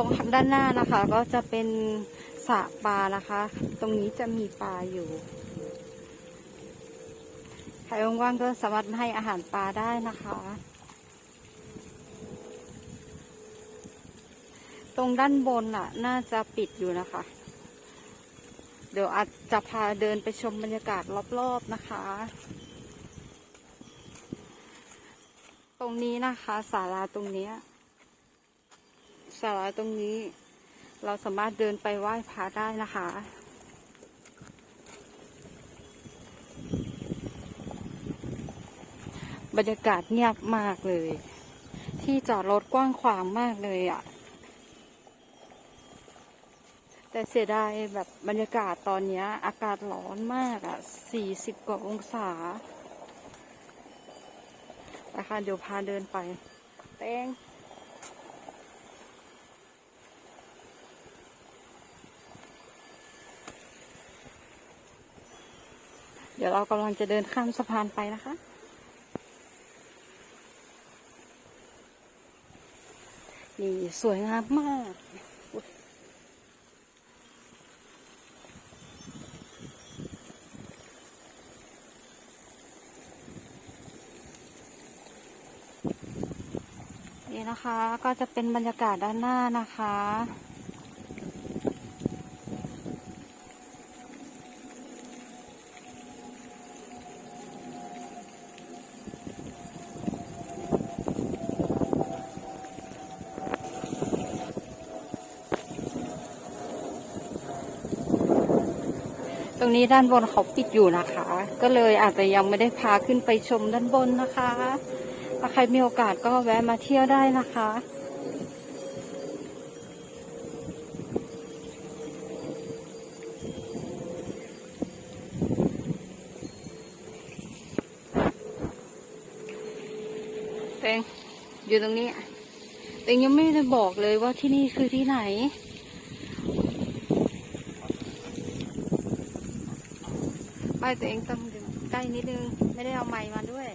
ตรงด้านหน้านะคะ ก็จะเป็นสระปลานะคะ ตรงนี้จะมีปลาอยู่ใครว่างๆก็สามารถให้อาหารปลาได้นะคะ ตรงด้านบนอะ น่าจะปิดอยู่นะคะ เดี๋ยวอาจจะพาเดินไปชมบรรยากาศรอบๆนะคะ ตรงนี้นะคะศาลาตรงนี้ ยศาลาตรงนี้ เราสามารถเดินไปไหว้พระได้นะคะบรรยากาศเงียบมากเลย ที่จอดรถกว้างขวางมากเลยอะ่ะ แต่เสียดายแบบบรรยากาศตอนนี้อากาศร้อนมากอะ่ะสี่สิบกว่าองศานะคะเดี๋ยวพาเดินไปเต้ง เดี๋ยวเรากำลังจะเดินข้ามสะพานไปนะคะนี่สวยงามมากอุ๊ยนี่นะคะก็จะเป็นบรรยากาศด้านหน้านะคะ รงนี้ด้านบนเขาปิดอยู่นะคะ ก็เลยอาจจะยังไม่ได้พาขึ้นไปชมด้านบนนะคะถ้าใครมีโอกาสก็แวะมาเที่ยวได้นะคะเต็งอยู่ตรงนี้เต็งยังไม่ได้บอกเลยว่าที่นี่คือที่ไหน ป้ายตัวเองต้องดึงใกล้นิดนึง ไม่ได้เอาไม้มาด้วย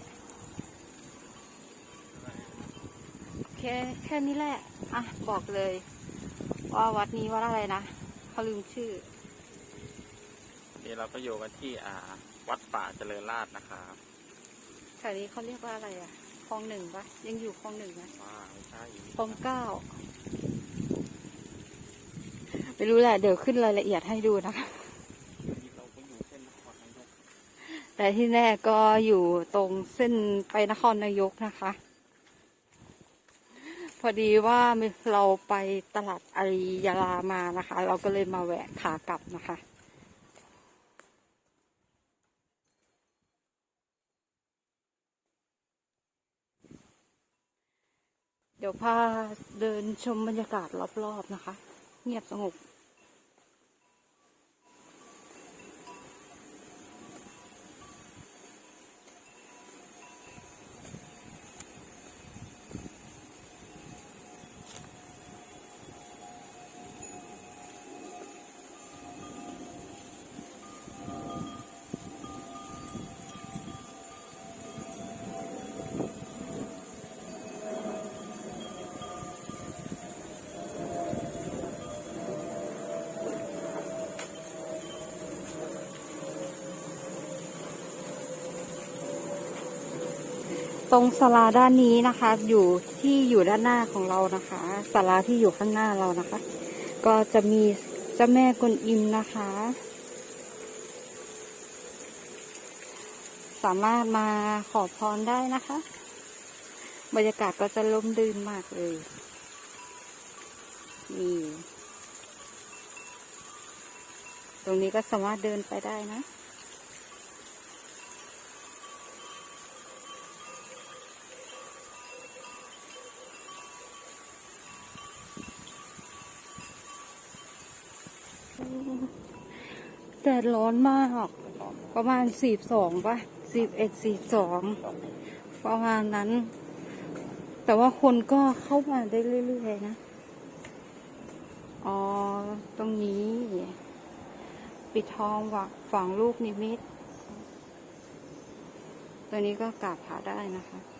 แค่แค่นี้แหละ อะ บอกเลย ว่าวัดนี้วัดอะไรนะเขาลืมชื่อ นี่เราก็อยู่กันที่อ่า วัดป่าเจริญราษฎร์นะครับแถวนี้เขาเรียกว่าอะไรอะคลองหนึ่งปะยังอยู่คลองหนึ่งนะว้าไม่ใช่คลองเก้าไม่รู้แหละ เดี๋ยวขึ้นรายละเอียดให้ดูนะคะ นี่เราก็อยู่เส้นนครนายก แต่ที่แน่ก็อยู่ตรงเส้นไปนครนายกนะคะ พอดีว่าเราไปตลาดอารียาลามานะคะ เราก็เลยมาแวะขากลับนะคะเดี๋ยวพาเดินชมบรรยากาศรอบๆนะคะ เงียบสงบ ตรงศาลาด้านนี้นะคะ อยู่ที่อยู่ด้านหน้าของเรานะคะศาลาที่อยู่ข้างหน้าเรานะคะ ก็จะมีเจ้าแม่กวนอิมนะคะ สามารถมาขอพรได้นะคะ บรรยากาศก็จะล่มดื่นมากเลยนี่ตรงนี้ก็สามารถเดินไปได้นะ แดดร้อนมาก ประมาณสี่สองป่ะสิบเอ็ดสี่สองประมาณนั้น แต่ว่าคนก็เข้ามาได้เรื่อยๆนะ อ๋อ ตรงนี้ ปิดทองวักฝังลูกนิมิต ตัวนี้ก็กราบพระได้นะคะ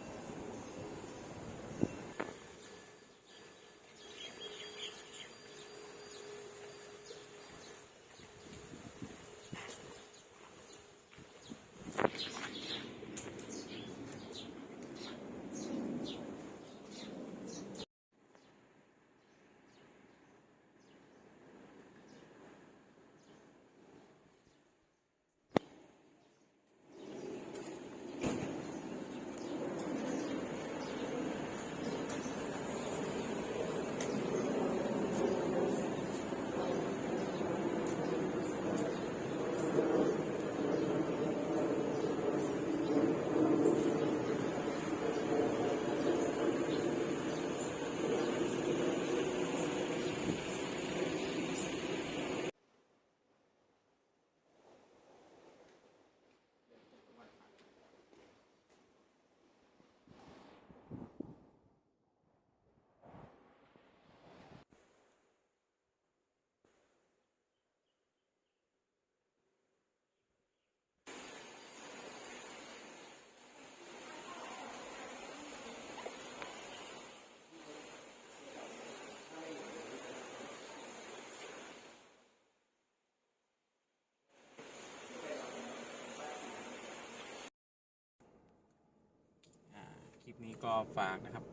ก็ฝากนะครับ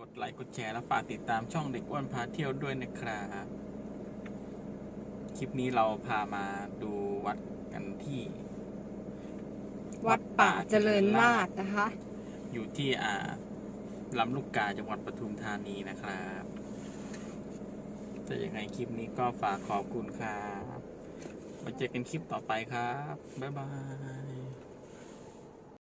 กดไลค์กดแชร์และฝากติดตามช่องเด็กอ้วนพาเที่ยวด้วยนะครับคลิปนี้เราพามาดูวัดกันที่ วัดป่าเจริญราษฎร์นะคะ อยู่ที่อ่าลำลูกกาจังหวัดปทุมธานีนะครับจะยังไงคลิปนี้ก็ฝากขอบคุณครับมาเจอกันคลิปต่อไปครับ บ๊ายบาย